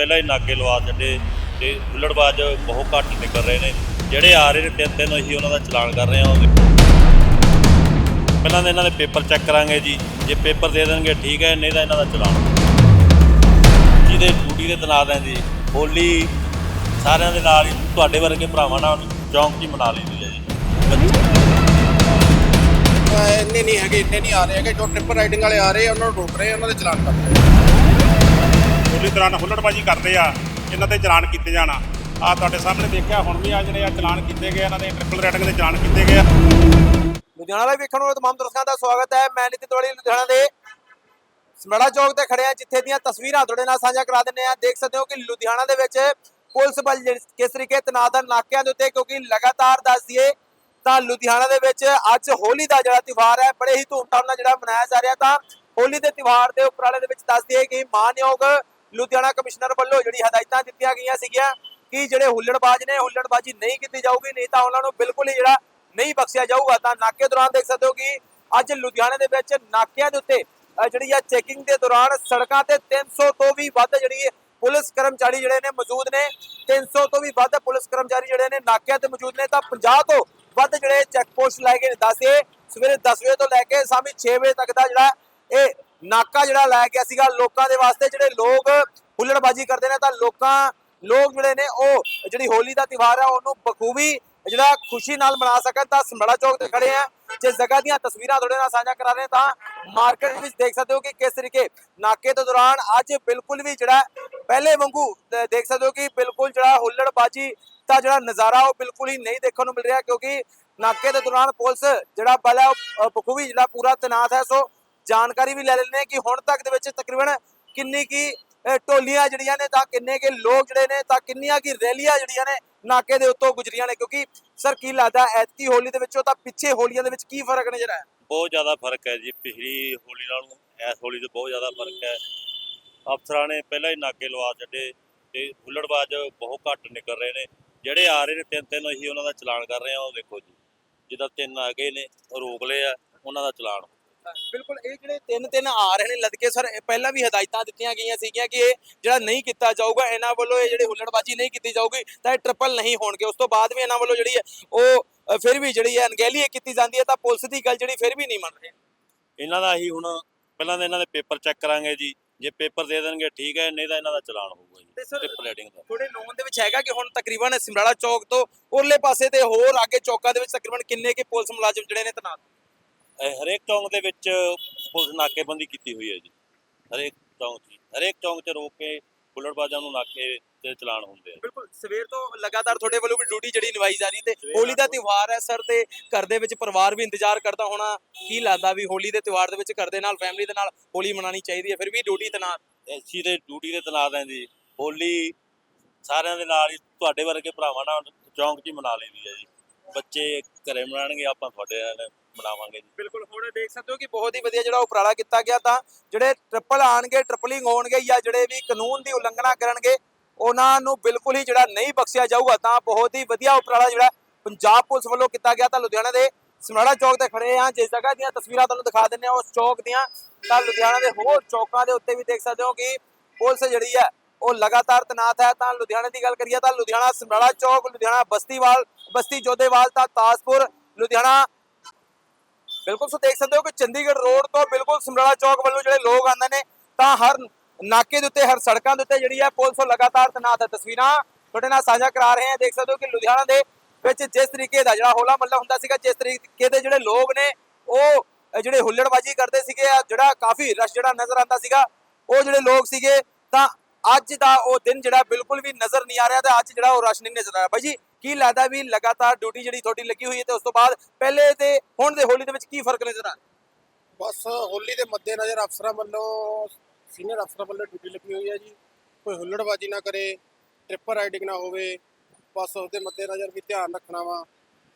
ਪਹਿਲਾਂ ਹੀ ਨਾਕੇ ਲਵਾ ਛੱਡੇ ਤੇ ਹੁੱਲੜਬਾਜ਼ ਬਹੁਤ ਘੱਟ ਨਿਕਲ ਰਹੇ ਨੇ। ਜਿਹੜੇ ਆ ਰਹੇ ਨੇ, ਤਿੰਨ ਤਿੰਨ ਅਸੀਂ ਉਹਨਾਂ ਦਾ ਚਲਾਨ ਕਰ ਰਹੇ ਹਾਂ ਪਹਿਲਾਂ ਤਾਂ ਇਹਨਾਂ ਦੇ ਪੇਪਰ ਚੈੱਕ ਕਰਾਂਗੇ ਜੀ। ਜੇ ਪੇਪਰ ਦੇ ਦੇਣਗੇ, ਠੀਕ ਹੈ, ਨਹੀਂ ਤਾਂ ਇਹਨਾਂ ਦਾ ਚਲਾਨ। ਜਿਹਦੇ ਡਿਊਟੀ ਦੇ ਤਨਾਤ ਹੈ ਜੀ। ਹੋਲੀ ਸਾਰਿਆਂ ਦੇ ਨਾਲ ਹੀ, ਤੁਹਾਡੇ ਵਰਗੇ ਭਰਾਵਾਂ ਨਾਲ ਚੌਂਕ 'ਚ ਮਨਾ ਲੈਂਦੀ ਹੈ ਜੀ। ਇੰਨੇ ਨਹੀਂ ਹੈਗੇ, ਇੰਨੇ ਨਹੀਂ ਆ ਰਹੇ ਹੈਗੇ। ਜੋ ਟ੍ਰਿਪਲ ਰਾਈਡਿੰਗ ਵਾਲੇ ਆ ਰਹੇ, ਉਹਨਾਂ ਨੂੰ ਰੋਕ ਰਹੇ, ਉਹਨਾਂ ਦੇ ਚਲਾਨ ਕਰ ਰਹੇ। ਆ ਦੌਰਾਨ ਹੁੱਲੜਬਾਜੀ ਕਰਦੇ ਆ, ਇਹਨਾਂ ਤੇ ਚਲਾਨ ਕੀਤੇ ਜਾਣਾ। ਆ ਤੁਹਾਡੇ ਸਾਹਮਣੇ ਦੇਖਿਆ, ਹੁਣ ਵੀ ਆ ਜਿਹੜੇ ਆ ਚਲਾਨ ਕੀਤੇ ਗਏ ਇਹਨਾਂ ਦੇ ਟ੍ਰਿਪਲ ਰੇਟਿੰਗ ਦੇ ਚਲਾਨ ਕੀਤੇ ਗਏ ਆ। ਲੁਧਿਆਣਾ ਲਾਈਵ ਵੇਖਣ ਵਾਲੇ ਤਮਾਮ ਦਰਸ਼ਕਾਂ ਦਾ ਸਵਾਗਤ ਹੈ। ਮੈਂ ਨਿਤਿਨ ਤਿਵਾੜੀ, ਲੁਧਿਆਣਾ ਦੇ ਸਮੜਾ ਚੌਕ ਤੇ ਖੜੇ ਆ ਜਿੱਥੇ ਦੀਆਂ ਤਸਵੀਰਾਂ ਤੁਹਾਡੇ ਨਾਲ ਸਾਂਝਾ ਕਰਾ ਦਿੰਨੇ ਆ ਦੇਖ ਸਕਦੇ ਹੋ ਕਿ ਲੁਧਿਆਣਾ ਦੇ ਵਿੱਚ ਪੁਲਿਸ ਬਲ ਕਿਸ ਤਰੀਕੇ ਤੈਨਾਤ ਹਨ ਨਾਕਿਆਂ ਦੇ ਉੱਤੇ, ਕਿਉਂਕਿ ਲਗਾਤਾਰ ਦੱਸ ਦਈਏ ਤਾਂ ਲੁਧਿਆਣਾ ਦੇ ਵਿੱਚ ਅੱਜ ਹੋਲੀ ਦਾ ਜਿਹੜਾ ਤਿਉਹਾਰ ਹੈ, ਬੜੇ ਹੀ ਧੂਮਧਾਮ ਨਾਲ ਜਿਹੜਾ ਮਨਾਇਆ ਜਾ ਰਿਹਾ, ਤਾਂ ਹੋਲੀ ਦੇ ਤਿਉਹਾਰ ਦੇ ਉਪਰਾਲੇ ਦੇ ਵਿੱਚ ਦੱਸ ਦਈਏ ਕਿ ਮਾਨਯੋਗ ਲੁਧਿਆਣਾ ਕਮਿਸ਼ਨਰ ਵੱਲੋਂ ਜਿਹੜੀ ਹਦਾਇਤਾਂ ਦਿੱਤੀਆਂ ਗਈਆਂ ਸੀਗੀਆਂ ਕਿ ਜਿਹੜੇ ਹੁੱਲੜਬਾਜ਼ ਨੇ, ਹੁੱਲੜਬਾਜ਼ੀ ਨਹੀਂ ਕੀਤੀ ਜਾਊਗੀ, ਨਹੀਂ ਤਾਂ ਉਹਨਾਂ ਨੂੰ ਬਿਲਕੁਲ ਹੀ ਜਿਹੜਾ ਨਹੀਂ ਬਖਸ਼ਿਆ ਜਾਊਗਾ। ਤਾਂ ਨਾਕੇ ਦੌਰਾਨ ਦੇਖ ਸਕਦੇ ਹੋ ਕਿ ਅੱਜ ਲੁਧਿਆਣੇ ਦੇ ਵਿੱਚ ਨਾਕਿਆਂ ਦੇ ਉੱਤੇ ਜਿਹੜੀ ਆ ਚੈਕਿੰਗ ਦੇ ਦੌਰਾਨ ਸੜਕਾਂ ਤੇ 300 ਤੋਂ ਵੀ ਵੱਧ ਜਿਹੜੀ ਪੁਲਿਸ ਕਰਮਚਾਰੀ ਜਿਹੜੇ ਨੇ ਮੌਜੂਦ ਨੇ 300 ਤੋਂ ਵੀ ਵੱਧ ਪੁਲਿਸ ਕਰਮਚਾਰੀ ਜਿਹੜੇ ਨੇ ਨਾਕਿਆਂ ਤੇ ਮੌਜੂਦ ਨੇ। ਤਾਂ 50 ਤੋਂ ਵੱਧ ਜਿਹੜੇ ਚੈੱਕ ਪੋਸਟ ਲਾਏ ਗਏ ਨੇ। ਦੱਸੇ ਸਵੇਰੇ 10 ਵਜੇ ਤੋਂ ਲੈ ਕੇ ਸ਼ਾਮੀ 6 ਵਜੇ ਤੱਕ ਦਾ ਜਿਹੜਾ ਇਹ ਨਾਕਾ ਜਿਹੜਾ ਲਾਇਆ ਗਿਆ ਸੀਗਾ ਲੋਕਾਂ ਦੇ ਵਾਸਤੇ, ਜਿਹੜੇ ਲੋਕ ਹੁੱਲੜਬਾਜ਼ੀ ਕਰਦੇ ਨੇ, ਤਾਂ ਲੋਕਾਂ, ਲੋਕ ਜਿਹੜੇ ਨੇ, ਉਹ ਜਿਹੜੀ ਹੋਲੀ ਦਾ ਤਿਉਹਾਰ ਹੈ ਉਹਨੂੰ ਬਖੂਬੀ ਜਿਹੜਾ ਖੁਸ਼ੀ ਨਾਲ ਮਨਾ ਸਕਣ, ਤਾਂ ਸਮੜਾ ਚੌਕ ਤੇ ਖੜੇ ਆ। ਜਿਸ ਜਗ੍ਹਾ ਦੀਆਂ ਤਸਵੀਰਾਂ ਤੁਹਾਡੇ ਨਾਲ ਸਾਂਝਾ ਕਰਾ ਰਹੇ ਤਾਂ ਮਾਰਕੀਟ ਵਿੱਚ ਦੇਖ ਸਕਦੇ ਹੋ ਕਿ ਕਿਸ ਤਰੀਕੇ ਨਾਕੇ ਦੇ ਦੌਰਾਨ ਅੱਜ ਬਿਲਕੁਲ ਵੀ ਜਿਹੜਾ ਪਹਿਲੇ ਵਾਂਗੂ ਦੇਖ ਸਕਦੇ ਹੋ ਕਿ ਬਿਲਕੁਲ ਜਿਹੜਾ ਹੁੱਲੜਬਾਜੀ ਦਾ ਜਿਹੜਾ ਨਜ਼ਾਰਾ, ਉਹ ਬਿਲਕੁਲ ਹੀ ਨਹੀਂ ਦੇਖਣ ਨੂੰ ਮਿਲ ਰਿਹਾ, ਕਿਉਂਕਿ ਨਾਕੇ ਦੇ ਦੌਰਾਨ ਪੁਲਿਸ ਜਿਹੜਾ ਬਲ ਹੈ, ਉਹ ਬਖੂਬੀ ਜਿਹੜਾ ਪੂਰਾ ਤੈਨਾਤ ਹੈ। ਸੋ ਜਾਣਕਾਰੀ ਵੀ ਲੈ ਲੈਂਦੇ ਹਾਂ ਕਿ ਹੁਣ ਤੱਕ ਦੇ ਵਿੱਚ ਤਕਰੀਬਨ ਕਿੰਨੀ ਕੀ ਟੋਲੀਆਂ ਜਿਹੜੀਆਂ ਨੇ ਤਾਂ ਕਿੰਨੇ ਕੇ ਲੋਕ ਜਿਹੜੇ ਨੇ ਤਾਂ ਕਿੰਨੀਆਂ ਕੀ ਰੈਲੀਆਂ ਜਿਹੜੀਆਂ ਨੇ ਨਾਕੇ ਦੇ ਉੱਤੋਂ ਗੁਜ਼ਰੀਆਂ ਨੇ। ਕਿਉਂਕਿ ਸਰ, ਕੀ ਲੱਗਦਾ ਐਤਕੀ ਹੋਲੀ ਦੇ ਵਿੱਚੋਂ ਤਾਂ ਪਿੱਛੇ ਹੋਲੀਆਂ ਦੇ ਵਿੱਚ ਕੀ ਫ਼ਰਕ ਨਜ਼ਰ ਆਇਆ ਬਹੁਤ ਜ਼ਿਆਦਾ ਫ਼ਰਕ ਹੈ ਜੀ ਪਿਛਲੀ ਹੋਲੀ ਨਾਲੋਂ। ਇਸ ਹੋਲੀ 'ਚ ਬਹੁਤ ਜ਼ਿਆਦਾ ਫ਼ਰਕ ਹੈ। ਅਫਸਰਾਂ ਨੇ ਪਹਿਲਾਂ ਹੀ ਨਾਕੇ ਲਵਾ ਛੱਡੇ ਤੇ ਹੁੱਲੜਬਾਜ਼ ਬਹੁਤ ਘੱਟ ਨਿਕਲ ਰਹੇ ਨੇ। ਜਿਹੜੇ ਆ ਰਹੇ ਨੇ ਤਿੰਨ ਤਿੰਨ, ਅਸੀਂ ਉਹਨਾਂ ਦਾ ਚਲਾਨ ਕਰ ਰਹੇ ਹਾਂ, ਉਹ ਦੇਖੋ ਜੀ। ਜਿੱਦਾਂ ਤਿੰਨ ਆ ਗਏ ਨੇ ਉਹ ਰੋਕ ਲਏ ਆ, ਉਹਨਾਂ ਦਾ ਚਲਾਨ ਬਿਲਕੁਲ ਇਹ ਜਿਹੜੇ ਤਿੰਨ ਤਿੰਨ ਆ ਰਹੇ ਨੇ ਲਦਕੇ ਸਰ ਪਹਿਲਾਂ ਵੀ ਹਦਾਇਤਾਂ ਦਿੱਤੀਆਂ ਗਈਆਂ ਸੀਗੀਆਂ ਕਿ ਇਹ ਜਿਹੜਾ ਨਹੀਂ ਕੀਤਾ ਜਾਊਗਾ ਇਹਨਾਂ ਵੱਲੋਂ ਇਹ ਜਿਹੜੀ ਹੁੱਲੜਬਾਜੀ ਨਹੀਂ ਕੀਤੀ ਜਾਊਗੀ ਤਾਂ ਇਹ ਟ੍ਰਿਪਲ ਨਹੀਂ ਹੋਣਗੇ। ਉਸ ਤੋਂ ਬਾਅਦ ਵੀ ਇਹਨਾਂ ਵੱਲੋਂ ਜਿਹੜੀ ਹੈ ਉਹ ਫਿਰ ਵੀ ਜਿਹੜੀ ਹੈ ਅਣਗਹਿਲੀ ਕੀਤੀ ਜਾਂਦੀ ਹੈ ਤਾਂ ਪੁਲਿਸ ਦੀ ਗੱਲ ਜਿਹੜੀ ਫਿਰ ਵੀ ਨਹੀਂ ਮੰਨ ਰਹੇ। ਇਹਨਾਂ ਦਾ ਅਸੀਂ ਹੁਣ ਪਹਿਲਾਂ ਤਾਂ ਇਹਨਾਂ ਦੇ ਪੇਪਰ ਚੈੱਕ ਕਰਾਂਗੇ ਜੀ। ਜੇ ਪੇਪਰ ਦੇ ਦੇਣਗੇ ਠੀਕ ਹੈ ਨਹੀਂ ਤਾਂ ਇਹਨਾਂ ਦਾ ਚਲਾਨ ਹੋਊਗਾ ਤੇ ਜੀ ਟ੍ਰਿਪਲ ਰੇਟਿੰਗ ਦਾ। ਥੋੜੇ ਲੋਨ ਦੇ ਵਿੱਚ ਹੈਗਾ ਕਿ ਹੁਣ ਤਕਰੀਬਨ ਸਮਰਾਲਾ ਚੌਕ ਤੋਂ ਉਰਲੇ ਪਾਸੇ ਤੇ ਹੋਰ ਅੱਗੇ ਚੌਕਾਂ ਦੇ ਵਿੱਚ ਤਕਰੀਬਨ ਕਿੰਨੇ ਕੇ ਪੁਲਿਸ ਮੁਲਾਜ਼ਮ ਜਿਹੜੇ ਨੇ ਤੈਨਾਤ? ਹਰੇਕ ਚੌਂਕ ਦੇ ਵਿੱਚ ਪੁਲਿਸ ਨਾਕੇਬੰਦੀ ਕੀਤੀ ਹੋਈ ਹੈ ਜੀ। ਹਰੇਕ ਚੌਂਕ 'ਚ। ਹਰੇਕ ਚੌਂਕ 'ਚ ਰੋਕ ਕੇ ਬੁੱਲੜਬਾਜ਼ਾਂ ਨੂੰ ਨਾਕੇ ਤੇ ਚਲਾਨ ਹੁੰਦੇ ਆ। ਬਿਲਕੁਲ ਸਵੇਰ ਤੋਂ ਲਗਾਤਾਰ ਤੁਹਾਡੇ ਵੱਲੋਂ ਵੀ ਡਿਊਟੀ ਜਿਹੜੀ ਨਿਭਾਈ ਜਾ ਰਹੀ ਤੇ ਹੋਲੀ ਦਾ ਤਿਉਹਾਰ ਹੈ ਸਰ ਤੇ ਘਰ ਦੇ ਵਿੱਚ ਪਰਿਵਾਰ ਵੀ ਇੰਤਜ਼ਾਰ ਕਰਦਾ ਹੋਣਾ ਕੀ ਲੱਗਦਾ ਵੀ ਹੋਲੀ ਦੇ ਤਿਉਹਾਰ ਦੇ ਵਿੱਚ ਘਰ ਦੇ ਨਾਲ ਫੈਮਿਲੀ ਦੇ ਨਾਲ ਹੋਲੀ ਮਨਾਉਣੀ ਚਾਹੀਦੀ ਹੈ ਫਿਰ ਵੀ ਡਿਊਟੀ ਤੈਨਾਤ। ਐਸੀ ਦੇ ਡਿਊਟੀ ਦੇ ਤਨਾਤ ਹੈ ਜੀ। ਹੋਲੀ ਸਾਰਿਆਂ ਦੇ ਨਾਲ ਹੀ ਤੁਹਾਡੇ ਵਰਗੇ ਭਰਾਵਾਂ ਨਾਲ ਚੌਂਕ 'ਚ ਹੀ ਮਨਾ ਲਈਦੀ ਹੈ ਜੀ। ਬੱਚੇ ਘਰੇ ਮਨਾਣਗੇ ਆਪਾਂ ਤੁਹਾਡੇ ਨਾਲ। ਮਨਾਵਾਂਗੇ ਜੀ। ਬਿਲਕੁਲ, ਹੁਣ ਦੇਖ ਸਕਦੇ ਹੋ ਕਿ ਬਹੁਤ ਹੀ ਵਧੀਆ ਜਿਹੜਾ ਉਪਰਾਲਾ ਕੀਤਾ ਗਿਆ ਤਾਂ ਜਿਹੜੇ ਟ੍ਰਿਪਲ ਆਣਗੇ ਟ੍ਰਿਪਲਿੰਗ ਹੋਣਗੇ ਜਾਂ ਜਿਹੜੇ ਵੀ ਕਾਨੂੰਨ ਦੀ ਉਲੰਘਣਾ ਕਰਨਗੇ, ਉਹਨਾਂ ਨੂੰ ਬਿਲਕੁਲ ਹੀ ਜਿਹੜਾ ਨਹੀਂ ਬਖਸ਼ਿਆ ਜਾਊਗਾ ਤਾਂ ਬਹੁਤ ਹੀ ਵਧੀਆ ਉਪਰਾਲਾ ਜਿਹੜਾ ਪੰਜਾਬ ਪੁਲਿਸ ਵੱਲੋਂ ਕੀਤਾ ਗਿਆ ਤਾਂ ਲੁਧਿਆਣਾ ਦੇ ਸਮਰਾਲਾ ਚੌਕ ਤੇ ਖੜੇ ਆ ਜਿਸ ਜਗ੍ਹਾ ਦੀਆਂ ਤਸਵੀਰਾਂ ਤੁਹਾਨੂੰ ਦਿਖਾ ਦਿੰਦੇ ਆ ਉਸ ਚੌਕ ਦੀਆਂ। ਤਾਂ ਲੁਧਿਆਣਾ ਦੇ ਹੋਰ ਚੌਕਾਂ ਦੇ ਉੱਤੇ ਵੀ ਦੇਖ ਸਕਦੇ ਹੋ ਕਿ ਪੁਲਿਸ ਜਿਹੜੀ ਹੈ, ਉਹ ਲਗਾਤਾਰ ਤੈਨਾਤ ਹੈ। ਤਾਂ ਲੁਧਿਆਣੇ ਦੀ ਗੱਲ ਕਰੀਏ ਤਾਂ ਲੁਧਿਆਣਾ ਸਮਰਾਲਾ ਚੌਕ, ਲੁਧਿਆਣਾ ਬਸਤੀਵਾਲ, ਬਸਤੀ ਜੋਧੇਵਾਲ, ਤਾਂ ਤਾਜਪੁਰ ਲੁਧਿਆਣਾ ਬਿਲਕੁਲ ਸੋ ਦੇਖ ਸਕਦੇ ਹੋ ਕਿ ਚੰਡੀਗੜ੍ਹ ਰੋਡ ਤੋਂ ਬਿਲਕੁਲ ਸਮਰਾਲਾ ਚੌਕ ਵੱਲੋਂ ਜਿਹੜੇ ਲੋਕ ਆਉਂਦੇ ਨੇ, ਤਾਂ ਹਰ ਨਾਕੇ ਦੇ ਉੱਤੇ, ਹਰ ਸੜਕਾਂ ਦੇ ਉੱਤੇ ਜਿਹੜੀ ਹੈ ਪੁਲਿਸ ਲਗਾਤਾਰ ਤੈਨਾਤ ਹੈ। ਤਸਵੀਰਾਂ ਤੁਹਾਡੇ ਨਾਲ ਸਾਂਝਾ ਕਰਾ ਰਹੇ ਹਾਂ। ਦੇਖ ਸਕਦੇ ਹੋ ਕਿ ਲੁਧਿਆਣਾ ਦੇ ਵਿੱਚ ਜਿਸ ਤਰੀਕੇ ਦਾ ਜਿਹੜਾ ਹੋਲਾ ਮਹੱਲਾ ਹੁੰਦਾ ਸੀਗਾ, ਜਿਸ ਤਰੀਕੇ ਦੇ ਜਿਹੜੇ ਲੋਕ ਨੇ, ਉਹ ਜਿਹੜੇ ਹੁੱਲੜਬਾਜੀ ਕਰਦੇ ਸੀਗੇ ਜਿਹੜਾ ਕਾਫੀ ਰਸ਼ ਜਿਹੜਾ ਨਜ਼ਰ ਆਉਂਦਾ ਸੀਗਾ, ਉਹ ਜਿਹੜੇ ਲੋਕ ਸੀਗੇ, ਤਾਂ ਅੱਜ ਦਾ ਉਹ ਦਿਨ ਜਿਹੜਾ ਬਿਲਕੁਲ ਵੀ ਨਜ਼ਰ ਨਹੀਂ ਆ ਰਿਹਾ ਤੇ ਅੱਜ ਜਿਹੜਾ ਉਹ ਰਸ਼ ਨਹੀਂ ਨਜ਼ਰ ਆ ਰਿਹਾ। ਬਾਈ ਜੀ ਕੀ ਲੱਗਦਾ ਵੀ ਲਗਾਤਾਰ ਡਿਊਟੀ ਜਿਹੜੀ ਤੁਹਾਡੀ ਲੱਗੀ ਹੋਈ ਹੈ ਤੇ ਉਸ ਤੋਂ ਬਾਅਦ ਪਹਿਲੇ ਤੇ ਹੁਣ ਦੇ ਹੋਲੀ ਦੇ ਵਿੱਚ ਕੀ ਫ਼ਰਕ ਨਜ਼ਰ ਆ? ਬਸ ਹੋਲੀ ਦੇ ਮੱਦੇਨਜ਼ਰ ਅਫਸਰਾਂ ਵੱਲੋਂ ਸੀਨੀਅਰ ਅਫਸਰਾਂ ਵੱਲੋਂ ਡਿਊਟੀ ਲੱਗੀ ਹੋਈ ਹੈ ਜੀ। ਕੋਈ ਹੁੱਲੜਬਾਜੀ ਨਾ ਕਰੇ ਟ੍ਰਿਪਲ ਰਾਈਡਿੰਗ ਨਾ ਹੋਵੇ ਬਸ ਉਹਦੇ ਮੱਦੇਨਜ਼ਰ ਵੀ ਧਿਆਨ ਰੱਖਣਾ ਵਾ।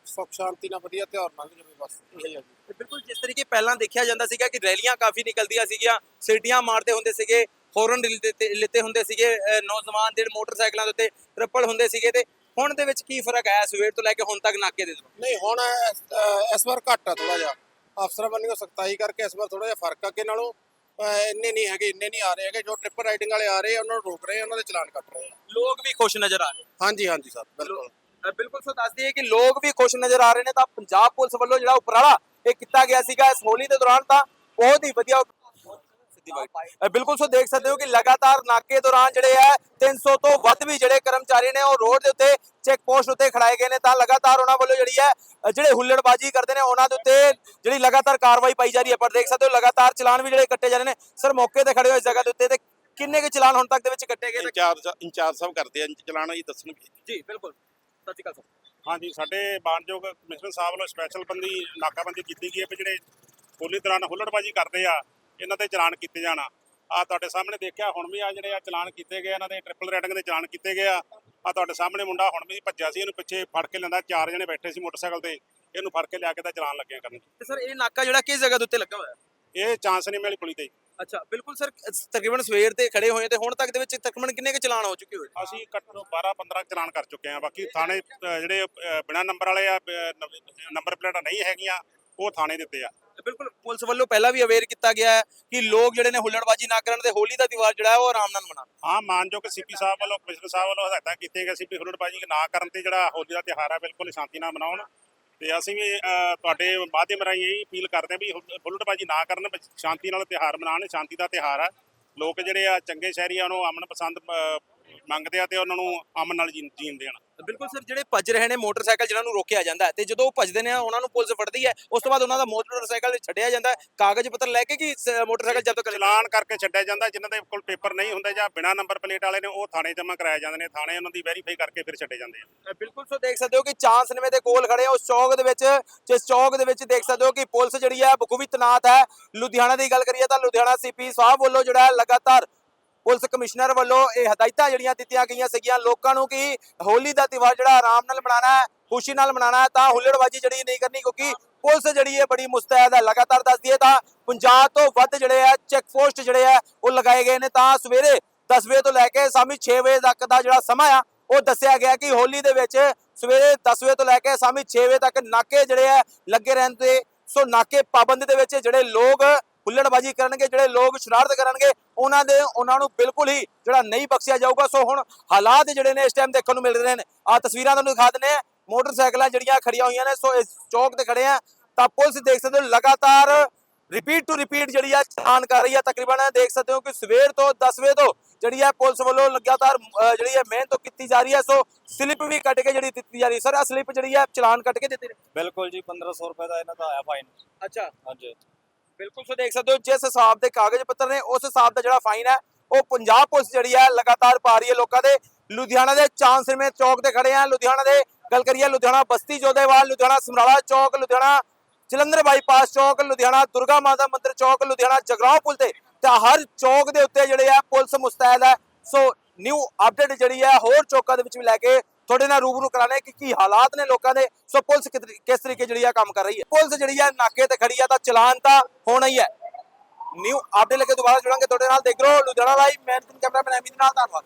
ਸੁੱਖ ਸ਼ਾਂਤੀ ਨਾਲ ਵਧੀਆ ਤਿਉਹਾਰ ਲੰਘ ਜਾਵੇ ਬਸ ਇਹ ਹੈ ਬਿਲਕੁਲ ਜਿਸ ਤਰੀਕੇ ਪਹਿਲਾਂ ਦੇਖਿਆ ਜਾਂਦਾ ਸੀਗਾ ਕਿ ਰੈਲੀਆਂ ਕਾਫੀ ਨਿਕਲਦੀਆਂ ਸੀਗੀਆਂ ਸੀਟੀਆਂ ਮਾਰਦੇ ਹੁੰਦੇ ਸੀਗੇ ਹੌਰਨ ਲਿੱਤੇ ਹੁੰਦੇ ਸੀਗੇ ਨੌਜਵਾਨ ਜਿਹੜੇ ਮੋਟਰਸਾਈਕਲਾਂ ਦੇ ਉੱਤੇ ਟ੍ਰਿਪਲ ਹੁੰਦੇ ਸੀਗੇ ਤੇ ਹੁਣ ਦੇ ਵਿੱਚ ਕੀ ਫ਼ਰਕ ਆਇਆ ਸਵੇਰ ਤੋਂ ਲੈ ਕੇ ਹੁਣ ਤੱਕ ਨਾਕੇ ਦੇ ਨਹੀਂ ਹੁਣ ਇਸ- ਵਾਰ ਘੱਟ ਆ ਥੋੜਾ ਜਿਹਾ। ਅਫਸਰਾਂ ਵੱਲੋਂ ਸਖਤਾਈ ਕਰਕੇ ਇਸ ਵਾਰ ਥੋੜਾ ਜਿਹਾ ਫ਼ਰਕ ਆ ਅੱਗੇ ਨਾਲੋਂ। ਇੰਨੇ ਨਹੀਂ ਹੈਗੇ ਇੰਨੇ ਨਹੀਂ ਆ ਰਹੇ ਹੈਗੇ। ਜੋ ਟ੍ਰਿਪਲ ਰਾਈਡਿੰਗ ਵਾਲੇ ਆ ਰਹੇ ਉਹਨਾਂ ਨੂੰ ਰੋਕ ਰਹੇ ਉਹਨਾਂ ਦੇ ਚਲਾਨ ਕੱਟ ਰਹੇ ਆ। ਲੋਕ ਵੀ ਖੁਸ਼ ਨਜ਼ਰ ਆ ਰਹੇ ਹਾਂਜੀ ਹਾਂਜੀ ਸਰ ਬਿਲਕੁਲ। ਬਿਲਕੁਲ ਸੋ ਦੱਸ ਦਈਏ ਕਿ ਲੋਕ ਵੀ ਖੁਸ਼ ਨਜ਼ਰ ਆ ਰਹੇ ਨੇ ਤਾਂ ਪੰਜਾਬ ਪੁਲਿਸ ਵੱਲੋਂ ਜਿਹੜਾ ਉਪਰਾਲਾ ਇਹ ਕੀਤਾ ਗਿਆ ਸੀਗਾ ਇਸ ਹੋਲੀ ਦੇ ਦੌਰਾਨ ਤਾਂ ਬਹੁਤ ਹੀ ਵਧੀਆ ਅ, ਬਿਲਕੁਲ ਸੋ ਦੇਖ ਸਕਦੇ ਹੋ ਕਿ ਲਗਾਤਾਰ ਨਾਕੇ ਦੌਰਾਨ ਜਿਹੜੇ ਆ 300 ਤੋਂ ਵੱਧ ਵੀ ਜਿਹੜੇ ਕਰਮਚਾਰੀ ਨੇ ਉਹ ਰੋਡ ਦੇ ਉੱਤੇ ਚੈੱਕ ਪੋਸਟ ਉੱਤੇ ਖੜਾਏ ਗਏ ਨੇ। ਤਾਂ ਲਗਾਤਾਰ ਉਹਨਾਂ ਵੱਲੋਂ ਜਿਹੜੀ ਹੈ ਜਿਹੜੇ ਹੁੱਲੜਬਾਜ਼ੀ ਕਰਦੇ ਨੇ ਉਹਨਾਂ ਦੇ ਉੱਤੇ ਜਿਹੜੀ ਲਗਾਤਾਰ ਕਾਰਵਾਈ ਪਾਈ ਜਾ ਰਹੀ ਹੈ। ਪਰ ਦੇਖ ਸਕਦੇ ਹੋ ਲਗਾਤਾਰ ਚਲਾਨ ਵੀ ਜਿਹੜੇ ਕੱਟੇ ਜਾ ਰਹੇ ਨੇ। ਸਰ ਮੌਕੇ ਤੇ ਖੜੇ ਹੋ ਇਸ ਜਗ੍ਹਾ ਦੇ ਉੱਤੇ ਤੇ ਕਿੰਨੇ ਕੁ ਚਲਾਨ ਹੁਣ ਤੱਕ ਦੇ ਵਿੱਚ ਕੱਟੇ ਗਏ ਨੇ? ਇੰਚਾਰਜ ਇੰਚਾਰਜ ਸਾਹਿਬ ਕਰਦੇ ਆ। ਚਲਾਣਾ ਜੀ ਦੱਸਣਗੇ ਜੀ ਬਿਲਕੁਲ। ਸਤਿ ਸ਼੍ਰੀ ਅਕਾਲ ਸਰ। ਹਾਂਜੀ ਸਾਡੇ ਮਾਨਯੋਗ ਕਮਿਸ਼ਨਰ ਸਾਹਿਬ ਵੱਲੋਂ ਸਪੈਸ਼ਲ ਬੰਦੀ ਨਾਕਾਬੰਦੀ ਕੀਤੀ ਗਈ ਹੈ ਵੀ ਜਿਹੜੇ ਹੋਲੀ ਦੌਰਾਨ ਹੁੱਲੜਬਾਜੀ ਕਰਦੇ ਆ। ਇਹਨਾਂ ਤੇ ਚਲਾਨ ਕੀਤੇ ਜਾਣ। ਆ ਤੁਹਾਡੇ ਸਾਹਮਣੇ ਦੇਖਿਆ ਹੁਣ ਵੀ ਆ ਜਿਹੜੇ ਆ ਚਲਾਨ ਕੀਤੇ ਗਏ ਇਹਨਾਂ ਦੇ ਟ੍ਰਿਪਲ ਰੇਟਿੰਗ ਦੇ ਚਲਾਨ ਕੀਤੇ ਗਏ ਆ। ਆ ਤੁਹਾਡੇ ਸਾਹਮਣੇ ਮੁੰਡਾ ਹੁਣ ਵੀ ਭੱਜਿਆ ਸੀ ਇਹਨੂੰ ਪਿੱਛੇ ਫੜ ਕੇ ਲੈਂਦਾ ਚਾਰ ਜਣੇ ਬੈਠੇ ਸੀ ਮੋਟਰਸਾਈਕਲ ਤੇ। ਇਹਨੂੰ ਫੜ ਕੇ ਲਿਆ ਕੇ ਤਾਂ ਚਲਾਨ ਲੱਗੇ ਕਰਨ। ਤੇ ਸਰ ਇਹ ਨਾਕਾ ਜਿਹੜਾ ਕਿਸ ਜਗ੍ਹਾ ਦੇ ਉੱਤੇ ਲੱਗਾ ਹੋਇਆ? ਇਹ ਚਾਂਸ ਨਹੀਂ ਮਿਲੀ ਪੁਲੀ ਤੇ। ਅੱਛਾ ਬਿਲਕੁਲ ਸਰ ਤਕਰੀਬਨ ਸਵੇਰ ਤੇ ਖੜੇ ਹੋਏ ਤੇ ਹੁਣ ਤੱਕ ਦੇ ਵਿੱਚ ਤਕਰੀਬਨ ਕਿੰਨੇ ਕੁ ਚਲਾਨ ਹੋ ਚੁੱਕੇ ਹੋਏ? ਅਸੀਂ ਘੱਟੋ 12 15 ਚਲਾਨ ਕਰ ਚੁੱਕੇ ਆ। ਬਾਕੀ ਥਾਣੇ ਜਿਹੜੇ ਬਿਨਾਂ ਨੰਬਰ ਵਾਲੇ ਆ ਨੰਬਰ ਪਲੇਟਾਂ ਨਹੀਂ ਹੈਗੀਆਂ ਉਹ ਥਾਣੇ ਦਿੱਤੇ ਆ। ਬਿਲਕੁਲ ਪੁਲਿਸ ਵੱਲੋਂ ਪਹਿਲਾਂ ਵੀ ਅਵੇਅਰ ਕੀਤਾ ਗਿਆ ਹੈ ਕਿ ਲੋਕ ਜਿਹੜੇ ਨੇ ਹੁੱਲੜਬਾਜੀ ਨਾ ਕਰਨ ਤੇ ਹੋਲੀ ਦਾ ਤਿਉਹਾਰ ਜਿਹੜਾ ਹੈ ਉਹ ਆਰਾਮ ਨਾਲ ਮਨਾਉਣ। ਹਾਂ ਮਾਨਯੋਗ ਸੀਪੀ ਸਾਹਿਬ ਵੱਲੋਂ, ਕਮਿਸ਼ਨਰ ਸਾਹਿਬ ਵੱਲੋਂ ਹਦਾਇਤਾਂ ਕੀਤੀਆਂ ਗਈਆਂ ਸੀ ਵੀ ਹੁੱਲੜਬਾਜੀ ਨਾ ਕਰਨ ਤੇ ਜਿਹੜਾ ਹੋਲੀ ਦਾ ਤਿਉਹਾਰ ਹੈ, ਬਿਲਕੁਲ ਸ਼ਾਂਤੀ ਨਾਲ ਮਨਾਉਣ। ਤੇ ਅਸੀਂ ਵੀ ਤੁਹਾਡੇ ਮਾਧਿਅਮ ਰਾਹੀਂ ਇਹ ਅਪੀਲ ਕਰਦੇ ਹਾਂ ਵੀ ਹੁੱਲ- ਹੁੱਲੜਬਾਜੀ ਨਾ ਕਰਨ, ਸ਼ਾਂਤੀ ਨਾਲ ਤਿਉਹਾਰ ਮਨਾਉਣ, ਸ਼ਾਂਤੀ ਦਾ ਤਿਉਹਾਰ ਹੈ। ਲੋਕ ਜਿਹੜੇ ਆ, ਚੰਗੇ ਸ਼ਹਿਰੀਆਂ ਨੂੰ ਅਮਨ ਪਸੰਦ ਮੰਗਦੇ ਆ ਤੇ ਉਹਨਾਂ ਨੂੰ ਅਮਨ ਨਾਲ ਜੀਣ ਜੀਣ ਦੇਣ। ਬਿਲਕੁਲ ਸਰ ਜਿਹੜੇ ਭੱਜ ਰਹੇ ਨੇ ਮੋਟਰਸਾਈਕਲ ਜਿਹਨਾਂ ਨੂੰ ਰੋਕਿਆ ਜਾਂਦਾ ਹੈ ਤੇ ਜਦੋਂ ਉਹ ਭੱਜਦੇ ਨੇ ਉਹਨਾਂ ਨੂੰ ਪੁਲਿਸ ਫੜਦੀ ਹੈ। ਉਸ ਤੋਂ ਬਾਅਦ ਉਹਨਾਂ ਦਾ ਮੋਟਰਸਾਈਕਲ ਛੱਡਿਆ ਜਾਂਦਾ ਹੈ। ਕਾਗਜ਼ ਪੱਤਰ ਲੈ ਕੇ ਕਿ ਸ- ਮੋਟਰਸਾਈਕਲ ਕਰ ਚਲਾਨ ਕਰਕੇ ਛੱਡਿਆ ਜਾਂਦਾ ਜਿਨ੍ਹਾਂ ਦੇ ਕੋਲ ਪੇਪਰ ਨਹੀਂ ਹੁੰਦੇ ਜਾਂ ਬਿਨਾਂ ਨੰਬਰ ਪਲੇਟ ਵਾਲੇ ਨੇ ਉਹ ਥਾਣੇ ਜਮ੍ਹਾਂ ਕਰਾਏ ਜਾਂਦੇ ਨੇ। ਥਾਣੇ ਉਹਨਾਂ ਦੀ ਵੈਰੀਫਾਈ ਕਰਕੇ ਫਿਰ ਛੱਡੇ ਜਾਂਦੇ ਆ। ਬਿਲਕੁਲ ਸੋ ਦੇਖ ਸਕਦੇ ਹੋ ਕਿ ਚਾਂਸਨਵੇਂ ਦੇ ਕੋਲ ਖੜੇ ਆ। ਉਸ ਚੌਕ ਦੇ ਵਿੱਚ ਜਿਸ ਚੌਕ ਦੇ ਵਿੱਚ ਦੇਖ ਸਕਦੇ ਹੋ ਕਿ ਪੁਲਿਸ ਜਿਹੜੀ ਹੈ ਬਖੂਬੀ ਤਨਾਤ ਹੈ। ਲੁਧਿਆਣਾ ਦੀ ਗੱਲ ਕਰੀਏ ਤਾਂ ਲੁਧਿਆਣਾ ਸੀਪੀ ਸਾਹਿਬ ਵੱਲੋਂ ਜਿਹੜਾ ਹੈ ਲਗਾਤਾਰ ਪੁਲਿਸ ਕਮਿਸ਼ਨਰ ਵੱਲੋਂ ਇਹ ਹਦਾਇਤਾਂ ਜਿਹੜੀਆਂ ਦਿੱਤੀਆਂ ਗਈਆਂ ਸੀਗੀਆਂ ਲੋਕਾਂ ਨੂੰ ਕਿ ਹੋਲੀ ਦਾ ਤਿਉਹਾਰ ਜਿਹੜਾ ਆਰਾਮ ਨਾਲ ਮਨਾਉਣਾ ਹੈ, ਖੁਸ਼ੀ ਨਾਲ ਮਨਾਉਣਾ ਹੈ, ਤਾਂ ਹੁੱਲੜਬਾਜੀ ਜਿਹੜੀ ਨਹੀਂ ਕਰਨੀ ਕਿਉਂਕਿ ਪੁਲਿਸ ਜਿਹੜੀ ਹੈ ਬੜੀ ਮੁਸਤੈਦ ਹੈ। ਲਗਾਤਾਰ ਦੱਸਦੀ ਹੈ ਤਾਂ 50 ਤੋਂ ਵੱਧ ਜਿਹੜੇ ਹੈ ਚੈੱਕ ਪੋਸਟ ਜਿਹੜੇ ਹੈ ਉਹ ਲਗਾਏ ਗਏ ਨੇ। ਤਾਂ ਸਵੇਰੇ 10 ਵਜੇ ਤੋਂ ਲੈ ਕੇ ਸ਼ਾਮੀ 6 ਵਜੇ ਤੱਕ ਦਾ ਜਿਹੜਾ ਸਮਾਂ ਆ, ਉਹ ਦੱਸਿਆ ਗਿਆ ਕਿ ਹੋਲੀ ਦੇ ਵਿੱਚ ਸਵੇਰੇ 10 ਵਜੇ ਤੋਂ ਲੈ ਕੇ ਸ਼ਾਮੀ 6 ਵਜੇ ਤੱਕ ਨਾਕੇ ਜਿਹੜੇ ਆ ਲੱਗੇ ਰਹਿੰਦੇ। ਸੋ ਨਾਕੇ ਪਾਬੰਦੀ ਦੇ ਵਿੱਚ ਜਿਹੜੇ ਲੋਕ ਹੁੱਲੜਬਾਜੀ ਕਰਨਗੇ ਜਿਹੜੇ ਲੋਕ ਸ਼ਰਾਰਤ ਕਰਨਗੇ ਉਹਨਾਂ ਦੇ ਉਹਨਾਂ ਨੂੰ ਬਿਲਕੁਲ ਹੀ ਜਿਹੜਾ ਨਹੀਂ ਬਖਸ਼ਿਆ ਜਾਊਗਾ। ਸੋ ਹੁਣ ਹਾਲਾਤ ਜਿਹੜੇ ਨੇ ਇਸ ਟਾਈਮ ਦੇਖਣ ਨੂੰ ਮਿਲ ਰਹੇ ਨੇ। ਆ ਤਸਵੀਰਾਂ ਤੁਹਾਨੂੰ ਦਿਖਾ ਦਿੰਦੇ ਆ ਮੋਟਰਸਾਈਕਲਾਂ ਜਿਹੜੀਆਂ ਖੜੀਆਂ ਹੋਈਆਂ ਨੇ ਸੋ ਇਸ ਚੌਕ ਤੇ ਖੜੇ ਆ ਤਾਂ ਪੁਲਿਸ ਦੇਖ ਸਕਦੇ ਹੋ ਲਗਾਤਾਰ ਰਿਪੀਟ ਟੂ ਰਿਪੀਟ ਜਿਹੜੀ ਆ ਚਲਾਨ ਕਰ ਰਹੀ ਆ। ਤਕਰੀਬਨ ਦੇਖ ਸਕਦੇ ਹੋ ਕਿ ਸਵੇਰ ਤੋਂ 10 ਵਜੇ ਤੋਂ ਜਿਹੜੀ ਆ ਪੁਲਿਸ ਵੱਲੋਂ ਲਗਾਤਾਰ ਜਿਹੜੀ ਹੈ ਮਿਹਨਤ ਕੀਤੀ ਜਾ ਰਹੀ ਹੈ ਸੋ ਸਲਿੱਪ ਵੀ ਕੱਟ ਕੇ ਜਿਹੜੀ ਦਿੱਤੀ ਜਾ ਰਹੀ ਸਰ ਆ ਸਲਿੱਪ ਜਿਹੜੀ ਹੈ ਚਲਾਨ ਕੱਟ ਕੇ ਦਿੱਤੀ। ਬਿਲਕੁਲ ਜੀ 1500 ਰੁਪਏ ਦਾ ਇਹਨਾਂ ਦਾ ਆਇਆ ਫਾਈਨ ਅੱਛਾ। ਹਾਂਜੀ। ਬਿਲਕੁਲ ਸੋ ਦੇਖ ਸਕਦੇ ਹੋ, ਜਿਸ ਹਿਸਾਬ ਦੇ ਕਾਗਜ਼ ਪੱਤਰ ਨੇ, ਉਸ ਹਿਸਾਬ ਦਾ ਜਿਹੜਾ ਫਾਈਨ ਹੈ, ਉਹ ਪੰਜਾਬ ਪੁਲਿਸ ਜਿਹੜੀ ਹੈ, ਲਗਾਤਾਰ ਪਾ ਰਹੀ ਹੈ ਲੋਕਾਂ ਦੇ। ਲੁਧਿਆਣਾ ਦੇ ਚਾਂਸਰਮੇ ਚੌਕ ਤੇ ਖੜੇ ਆ ਲੁਧਿਆਣਾ ਦੇ ਗੱਲ ਕਰੀਏ, ਲੁਧਿਆਣਾ ਬਸਤੀ ਜੋਧੇਵਾਲ, ਲੁਧਿਆਣਾ ਸਮਰਾਲਾ ਚੌਕ, ਲੁਧਿਆਣਾ ਜਲੰਧਰ ਬਾਈਪਾਸ ਚੌਕ, ਲੁਧਿਆਣਾ ਦੁਰਗਾ ਮਾਤਾ ਮੰਦਿਰ ਚੌਕ, ਲੁਧਿਆਣਾ ਜਗਰਾਓ ਪੁਲ ਤੇ ਤਾਂ ਹਰ ਚੌਕ ਦੇ ਉੱਤੇ ਜਿਹੜੇ ਆ ਪੁਲਿਸ ਮੁਸਤੈਦ ਹੈ। ਸੋ ਨਿਊ ਅਪਡੇਟ ਜਿਹੜੀ ਹੈ, ਹੋਰ ਚੌਕਾਂ ਦੇ ਵਿੱਚ ਵੀ ਲੈ ਕੇ ਤੁਹਾਡੇ ਨਾਲ ਰੂਬਰੂ ਕਰਾਣੇ ਕਿ ਕੀ ਹਾਲਾਤ ਨੇ ਲੋਕਾਂ ਦੇ। ਸੋ ਪੁਲਿਸ ਕਿਸ ਤਰੀਕੇ ਜਿਹੜੀ ਆ ਕੰਮ ਕਰ ਰਹੀ ਹੈ। ਪੁਲਿਸ ਜਿਹੜੀ ਆ ਨਾਕੇ ਤੇ ਖੜੀ ਆ ਤਾਂ ਚਲਾਨ ਤਾਂ ਹੋਣਾ ਹੀ ਹੈ। ਨਿਊ ਅਪਡੇਟ ਲੈ ਕੇ ਦੁਬਾਰਾ ਜੁੜਾਂਗੇ ਤੁਹਾਡੇ ਨਾਲ। ਦੇਖ ਰਹੋ ਲੁਧਿਆਣਾ ਲਾਈਵ ਮੈਂ ਕੈਮਰਾਮੈਨ, ਐਮੀ ਨਾਲ, ਧੰਨਵਾਦ।